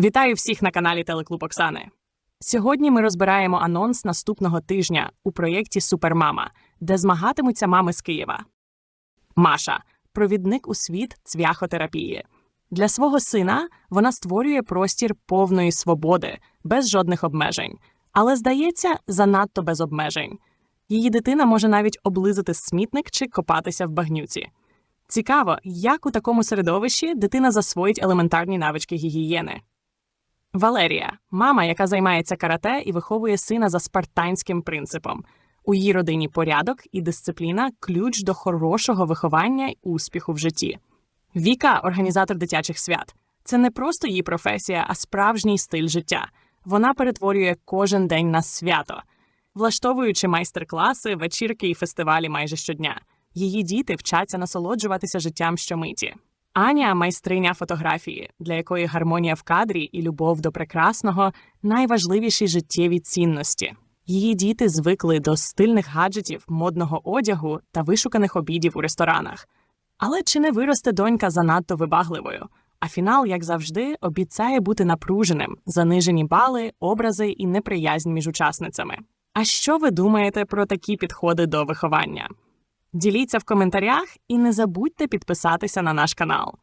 Вітаю всіх на каналі Телеклуб Оксани. Сьогодні ми розбираємо анонс наступного тижня у проєкті Супермама, де змагатимуться мами з Києва. Маша провідник у світ цвяхотерапії. Для свого сина вона створює простір повної свободи, без жодних обмежень, але здається, занадто без обмежень. Її дитина може навіть облизати смітник чи копатися в багнюці. Цікаво, як у такому середовищі дитина засвоїть елементарні навички гігієни. Валерія мама, яка займається карате і виховує сина за спартанським принципом. У її родині порядок і дисципліна ключ до хорошого виховання й успіху в житті. Віка організатор дитячих свят. Це не просто її професія, а справжній стиль життя. Вона перетворює кожен день на свято, влаштовуючи майстер-класи, вечірки і фестивалі майже щодня. Її діти вчаться насолоджуватися життям щомиті. Аня майстриня фотографії, для якої гармонія в кадрі і любов до прекрасного найважливіші життєві цінності. Її діти звикли до стильних гаджетів, модного одягу та вишуканих обідів у ресторанах. Але чи не виросте донька занадто вибагливою? А фінал, як завжди, обіцяє бути напруженим, занижені бали, образи і неприязнь між учасницями. А що ви думаєте про такі підходи до виховання? Діліться в коментарях і не забудьте підписатися на наш канал.